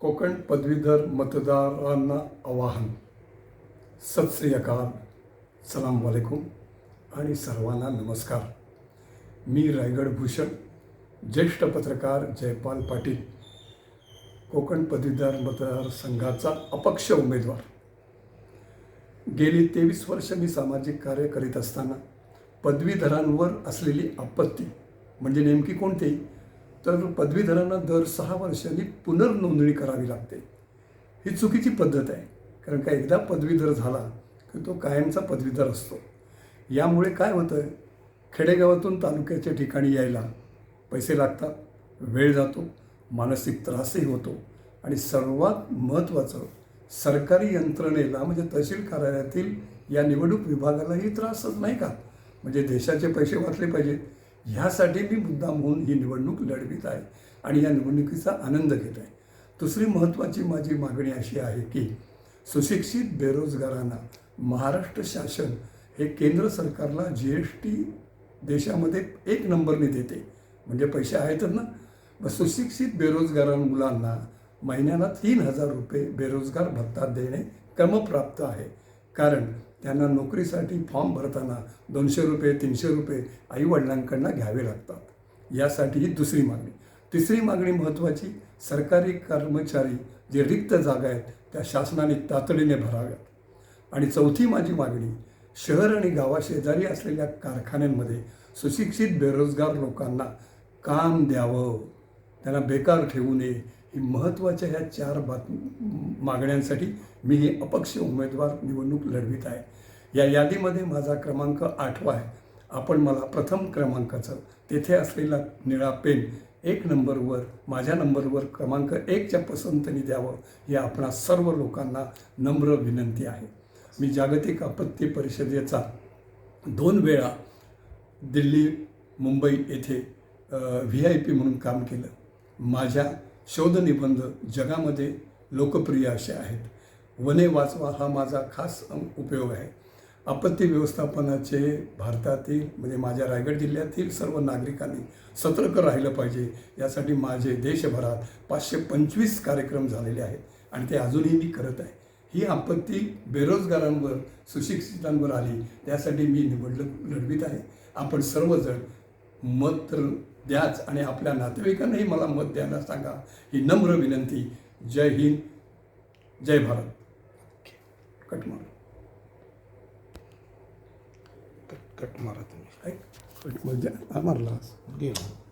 कोकण पदवीधर मतदारांना आवाहन. सत अकाल सलाम वालेकुम आणि सर्वांना नमस्कार. मी रायगड भूषण ज्येष्ठ पत्रकार जयपाल पाटील. कोकण पदवीधर मतदारसंघाचा अपक्ष उमेदवार. गेली तेवीस वर्ष मी सामाजिक कार्य करीत असताना पदवीधरांवर असलेली आपत्ती म्हणजे नेमकी कोणती? तर पदवीधरांना दर सहा वर्षांनी पुनर्नोंदणी करावी लागते. ही चुकीची पद्धत आहे. कारण का एकदा पदवीधर झाला की तो कायमचा पदवीधर असतो. यामुळे काय होतं खेडेगावातून तालुक्याच्या ठिकाणी यायला पैसे लागतात वेळ जातो मानसिक त्रासही होतो आणि सर्वात महत्त्वाचं सरकारी यंत्रणेला म्हणजे तहसील कार्यालयातील या निवडणूक विभागालाही त्रासच नाही का? म्हणजे देशाचे पैसे वाचले पाहिजेत. ह्यासाठी मी मुद्दाम होऊन ही निवडणूक लढवित आहे आणि या निवडणुकीचा आनंद घेत आहे. दुसरी महत्त्वाची माझी मागणी अशी आहे की सुशिक्षित बेरोजगारांना महाराष्ट्र शासन हे केंद्र सरकारला जी एस टी देशामध्ये एक नंबरने देते. म्हणजे पैसे आहेतच ना? मग सुशिक्षित बेरोजगार मुलांना महिन्याला तीन हजार रुपये बेरोजगार भत्ता देणे क्रमप्राप्त आहे. कारण त्यांना नोकरीसाठी फॉर्म भरताना दोनशे रुपये तीनशे रुपये आईवडिलांकडनं घ्यावे लागतात. यासाठी ही दुसरी मागणी. तिसरी मागणी महत्त्वाची सरकारी कर्मचारी जे रिक्त जागा आहेत त्या शासनाने तातडीने भराव्यात. आणि चौथी माझी मागणी शहर आणि गावाशेजारी असलेल्या कारखान्यांमध्ये सुशिक्षित बेरोजगार लोकांना काम द्यावं. त्यांना बेकार ठेवू नये महत्त्वाच्या ह्या चार बात मागण्यांसाठी मी हे अपक्ष उमेदवार निवडणूक लढवित आहे. या यादीमध्ये माझा क्रमांक आठवा आहे. आपण मला प्रथम क्रमांकाचं तेथे असलेला निळा पेन एक नंबरवर माझ्या नंबरवर क्रमांक एकच्या पसंतीने द्यावं ही आपणा सर्व लोकांना नम्र विनंती आहे. मी जागतिक आपत्ती परिषदेचा दोन वेळा दिल्ली मुंबई येथे व्ही आय पी म्हणून काम केलं. माझ्या शोधनिबंध जगामध्ये लोकप्रिय असे आहेत. वने वाचवा हा माझा खास उपयोग आहे. आपत्ती व्यवस्थापनाचे भारतातील म्हणजे माझ्या रायगड जिल्ह्यातील सर्व नागरिकांनी सतर्क राहिलं पाहिजे. यासाठी माझे देशभरात पाचशे पंचवीस कार्यक्रम झालेले आहेत आणि ते अजूनही मी करत आहे. ही आपत्ती बेरोजगारांवर सुशिक्षितांवर आली त्यासाठी मी निवडणूक लढवित आहे. आपण सर्वजण मत तर द्याच आणि आपल्या नातेवाईकांनाही मला मत द्यायला सांगा. ही नम्र विनंती. जय हिंद. जय भारत. कट कट मारा तुम्ही. कट म्हणजे मारला.